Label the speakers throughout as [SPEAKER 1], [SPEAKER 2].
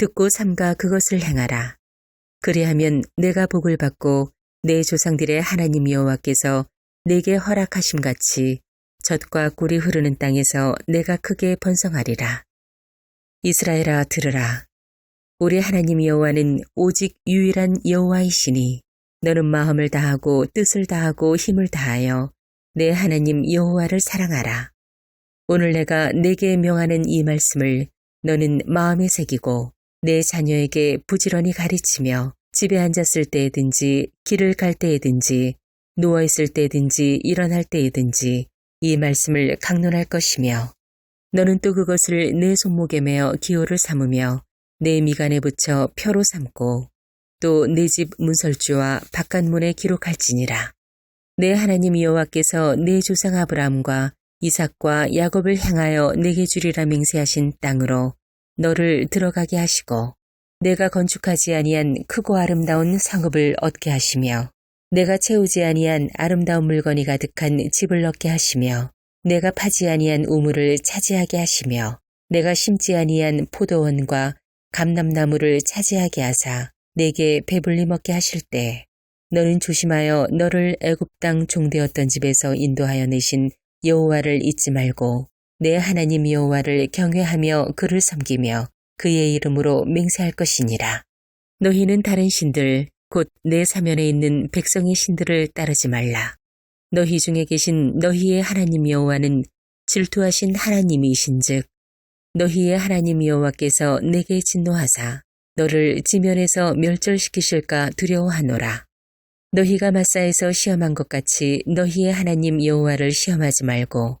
[SPEAKER 1] 듣고 삼가 그것을 행하라. 그리하면 내가 복을 받고 내 조상들의 하나님 여호와께서 내게 허락하심 같이 젖과 꿀이 흐르는 땅에서 내가 크게 번성하리라. 이스라엘아 들으라. 우리 하나님 여호와는 오직 유일한 여호와이시니 너는 마음을 다하고 뜻을 다하고 힘을 다하여 내 하나님 여호와를 사랑하라. 오늘 내가 내게 명하는 이 말씀을 너는 마음에 새기고 내 자녀에게 부지런히 가르치며 집에 앉았을 때에든지 길을 갈 때에든지 누워있을 때든지 일어날 때에든지 이 말씀을 강론할 것이며 너는 또 그것을 내 손목에 매어 기호를 삼으며 내 미간에 붙여 표로 삼고 또 내 집 문설주와 바깥문에 기록할지니라. 내 하나님 여호와께서 내 조상 아브라함과 이삭과 야곱을 향하여 내게 주리라 맹세하신 땅으로 너를 들어가게 하시고 내가 건축하지 아니한 크고 아름다운 성읍을 얻게 하시며 내가 채우지 아니한 아름다운 물건이 가득한 집을 얻게 하시며 내가 파지 아니한 우물을 차지하게 하시며 내가 심지 아니한 포도원과 감람나무를 차지하게 하사 내게 배불리 먹게 하실 때 너는 조심하여 너를 애굽 땅 종되었던 집에서 인도하여 내신 여호와를 잊지 말고 내 하나님 여호와를 경외하며 그를 섬기며 그의 이름으로 맹세할 것이니라. 너희는 다른 신들 곧 내 사면에 있는 백성의 신들을 따르지 말라. 너희 중에 계신 너희의 하나님 여호와는 질투하신 하나님이신즉 너희의 하나님 여호와께서 내게 진노하사 너를 지면에서 멸절시키실까 두려워하노라. 너희가 마사에서 시험한 것 같이 너희의 하나님 여호와를 시험하지 말고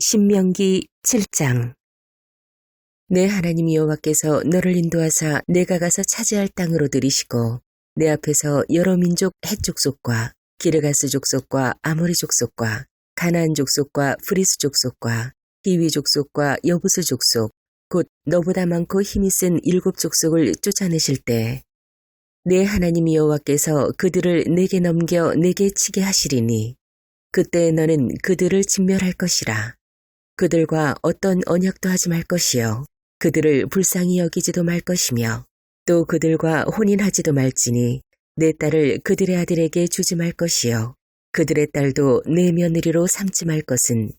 [SPEAKER 1] 신명기 7장. 내 하나님 여호와께서 너를 인도하사 내가 가서 차지할 땅으로 들이시고 내 앞에서 여러 민족 헷 족속과 기르가스 족속과 아모리 족속과 가나안 족속과 프리스 족속과 히위 족속과 여부스 족속 곧 너보다 많고 힘이 센 일곱 족속을 쫓아내실 때 내 하나님 여호와께서 그들을 내게 넘겨 내게 치게 하시리니 그때 너는 그들을 진멸할 것이라 그들과 어떤 언약도 하지 말 것이요 그들을 불쌍히 여기지도 말 것이며 또 그들과 혼인하지도 말지니 내 딸을 그들의 아들에게 주지 말 것이요 그들의 딸도 내 며느리로 삼지 말 것은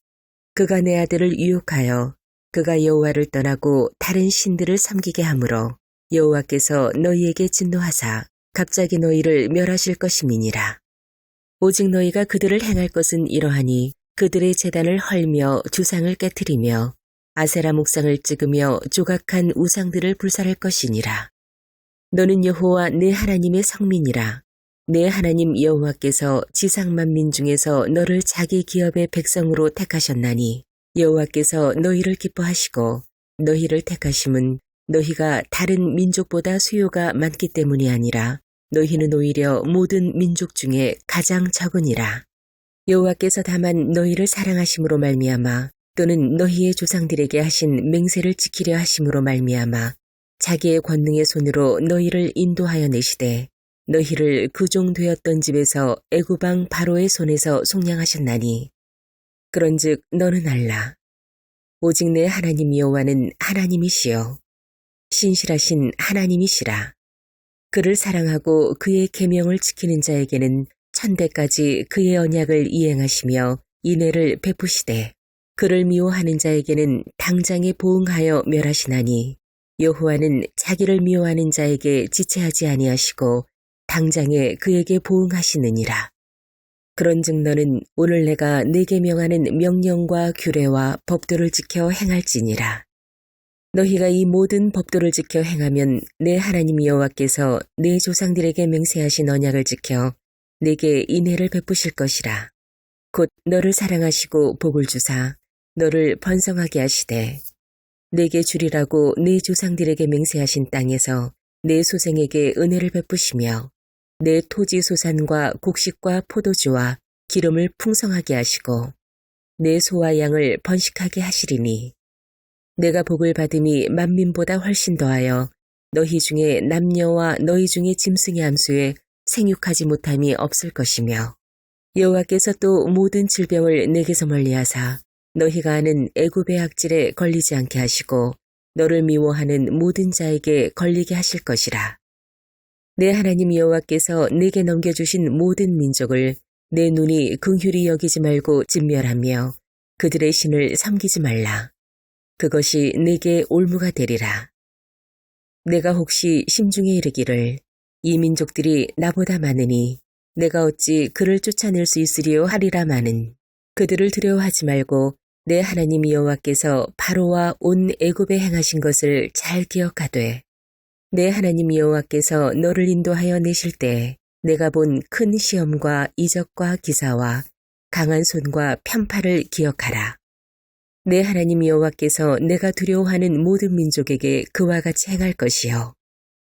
[SPEAKER 1] 그가 내 아들을 유혹하여 그가 여호와를 떠나고 다른 신들을 섬기게 하므로 여호와께서 너희에게 진노하사 갑자기 너희를 멸하실 것임이니라. 오직 너희가 그들을 행할 것은 이러하니 그들의 재단을 헐며 주상을 깨뜨리며 아세라 목상을 찍으며 조각한 우상들을 불살할 것이니라. 너는 여호와 내 하나님의 성민이라. 내 하나님 여호와께서 지상 만민 중에서 너를 자기 기업의 백성으로 택하셨나니 여호와께서 너희를 기뻐하시고 너희를 택하심은 너희가 다른 민족보다 수요가 많기 때문이 아니라 너희는 오히려 모든 민족 중에 가장 적으니라. 여호와께서 다만 너희를 사랑하심으로 말미암아 또는 너희의 조상들에게 하신 맹세를 지키려 하심으로 말미암아 자기의 권능의 손으로 너희를 인도하여 내시되 너희를 그종되었던 집에서 애구방 바로의 손에서 속량하셨나니. 그런즉 너는 알라. 오직 내 하나님 여호와는 하나님이시여 신실하신 하나님이시라. 그를 사랑하고 그의 계명을 지키는 자에게는 천대까지 그의 언약을 이행하시며 인애를 베푸시되 그를 미워하는 자에게는 당장에 보응하여 멸하시나니 여호와는 자기를 미워하는 자에게 지체하지 아니하시고 당장에 그에게 보응하시느니라. 그런즉 너는 오늘 내가 내게 명하는 명령과 규례와 법도를 지켜 행할지니라. 너희가 이 모든 법도를 지켜 행하면 내 하나님 여호와께서 내 조상들에게 맹세하신 언약을 지켜 내게 인애를 베푸실 것이라. 곧 너를 사랑하시고 복을 주사 너를 번성하게 하시되 내게 주리라고 내 조상들에게 맹세하신 땅에서 내 소생에게 은혜를 베푸시며 내 토지 소산과 곡식과 포도주와 기름을 풍성하게 하시고 내 소와 양을 번식하게 하시리니 내가 복을 받음이 만민보다 훨씬 더하여 너희 중에 남녀와 너희 중에 짐승의 암수에 생육하지 못함이 없을 것이며 여호와께서 또 모든 질병을 내게서 멀리하사 너희가 아는 애굽의 악질에 걸리지 않게 하시고 너를 미워하는 모든 자에게 걸리게 하실 것이라. 내 하나님 여호와께서 내게 넘겨주신 모든 민족을 내 눈이 긍휼히 여기지 말고 진멸하며 그들의 신을 섬기지 말라. 그것이 내게 올무가 되리라. 내가 혹시 심중에 이르기를 이 민족들이 나보다 많으니 내가 어찌 그를 쫓아낼 수 있으리요 하리라 마는 그들을 두려워하지 말고 내 하나님 여호와께서 바로와 온 애굽에 행하신 것을 잘 기억하되 내 하나님 여호와께서 너를 인도하여 내실 때 내가 본 큰 시험과 이적과 기사와 강한 손과 편파를 기억하라. 내 하나님 여호와께서 내가 두려워하는 모든 민족에게 그와 같이 행할 것이요.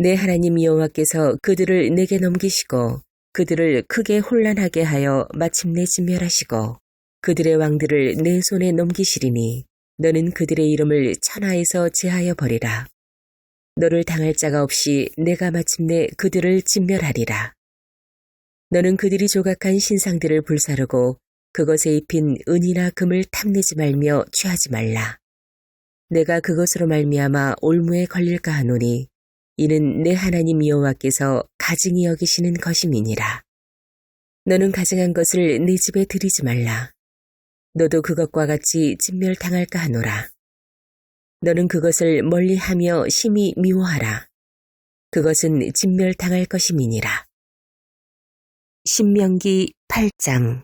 [SPEAKER 1] 내 하나님 여호와께서 그들을 내게 넘기시고 그들을 크게 혼란하게 하여 마침내 진멸하시고 그들의 왕들을 내 손에 넘기시리니 너는 그들의 이름을 천하에서 제하여 버리라. 너를 당할 자가 없이 내가 마침내 그들을 진멸하리라. 너는 그들이 조각한 신상들을 불사르고 그것에 입힌 은이나 금을 탐내지 말며 취하지 말라. 내가 그것으로 말미암아 올무에 걸릴까 하노니 이는 내 하나님 여호와께서 가증히 여기시는 것임이니라. 너는 가증한 것을 내 집에 들이지 말라. 너도 그것과 같이 진멸당할까 하노라. 너는 그것을 멀리하며 심히 미워하라. 그것은 진멸당할 것임이니라. 신명기 8장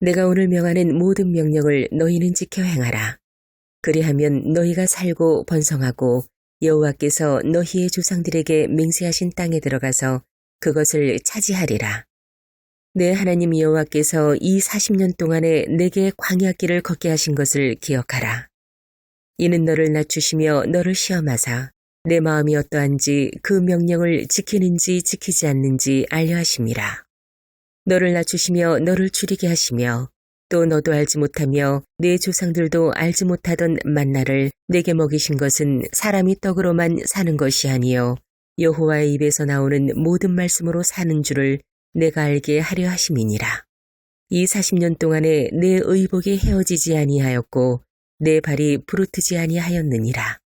[SPEAKER 1] 내가 오늘 명하는 모든 명령을 너희는 지켜 행하라. 그리하면 너희가 살고 번성하고 여호와께서 너희의 조상들에게 맹세하신 땅에 들어가서 그것을 차지하리라. 내 하나님 여호와께서 이 40년 동안에 내게 광야길을 걷게 하신 것을 기억하라. 이는 너를 낮추시며 너를 시험하사 내 마음이 어떠한지 그 명령을 지키는지 지키지 않는지 알려 하심이라. 너를 낮추시며 너를 줄이게 하시며 또 너도 알지 못하며 내 조상들도 알지 못하던 만나를 내게 먹이신 것은 사람이 떡으로만 사는 것이 아니요 여호와의 입에서 나오는 모든 말씀으로 사는 줄을 내가 알게 하려 하심이니라. 이 40년 동안에 내 의복이 헤어지지 아니하였고 내 발이 부르트지 아니하였느니라.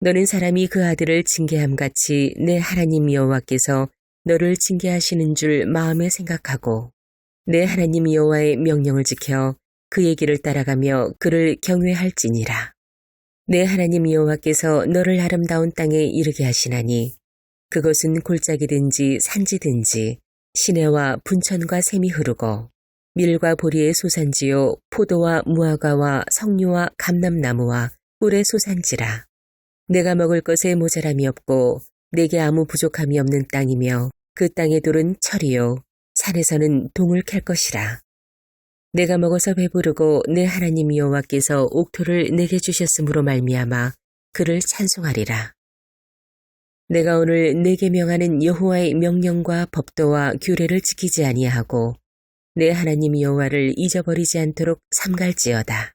[SPEAKER 1] 너는 사람이 그 아들을 징계함 같이 내 하나님 여호와께서 너를 징계하시는 줄 마음에 생각하고 내 하나님 여호와의 명령을 지켜 그의 길을 따라가며 그를 경외할지니라. 내 하나님 여호와께서 너를 아름다운 땅에 이르게 하시나니 그것은 골짜기든지 산지든지 시내와 분천과 샘이 흐르고 밀과 보리의 소산지요 포도와 무화과와 석류와 감람나무와 꿀의 소산지라. 내가 먹을 것에 모자람이 없고 내게 아무 부족함이 없는 땅이며 그 땅의 돌은 철이요 산에서는 동을 캘 것이라. 내가 먹어서 배부르고 내 하나님 여호와께서 옥토를 내게 주셨으므로 말미암아 그를 찬송하리라. 내가 오늘 내게 명하는 여호와의 명령과 법도와 규례를 지키지 아니하고 내 하나님 여호와를 잊어버리지 않도록 삼갈지어다.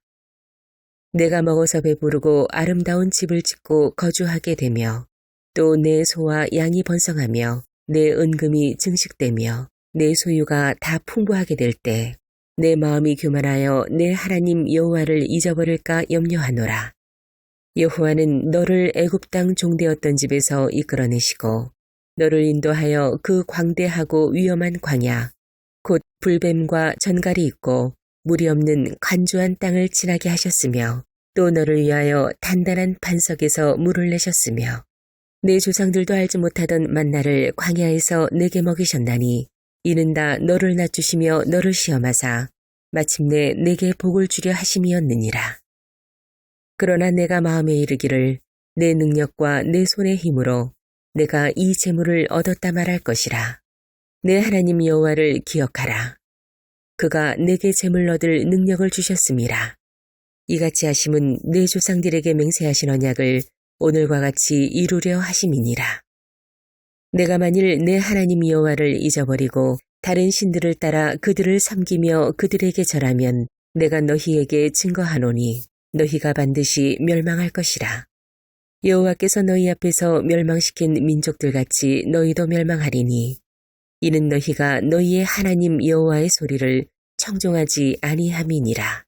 [SPEAKER 1] 내가 먹어서 배부르고 아름다운 집을 짓고 거주하게 되며 또 내 소와 양이 번성하며 내 은금이 증식되며 내 소유가 다 풍부하게 될 때 내 마음이 교만하여 내 하나님 여호와를 잊어버릴까 염려하노라. 여호와는 너를 애굽 땅 종되었던 집에서 이끌어내시고 너를 인도하여 그 광대하고 위험한 광야 곧 불뱀과 전갈이 있고 물이 없는 간주한 땅을 지나게 하셨으며 또 너를 위하여 단단한 반석에서 물을 내셨으며 내 조상들도 알지 못하던 만나를 광야에서 내게 먹이셨나니 이는 다 너를 낮추시며 너를 시험하사 마침내 내게 복을 주려 하심이었느니라. 그러나 내가 마음에 이르기를 내 능력과 내 손의 힘으로 내가 이 재물을 얻었다 말할 것이라. 내 하나님 여호와를 기억하라. 그가 내게 재물 얻을 능력을 주셨음이라. 이같이 하심은 내 조상들에게 맹세하신 언약을 오늘과 같이 이루려 하심이니라. 내가 만일 내 하나님 여호와를 잊어버리고 다른 신들을 따라 그들을 섬기며 그들에게 절하면 내가 너희에게 증거하노니 너희가 반드시 멸망할 것이라. 여호와께서 너희 앞에서 멸망시킨 민족들 같이 너희도 멸망하리니 이는 너희가 너희의 하나님 여호와의 소리를 청종하지 아니함이니라.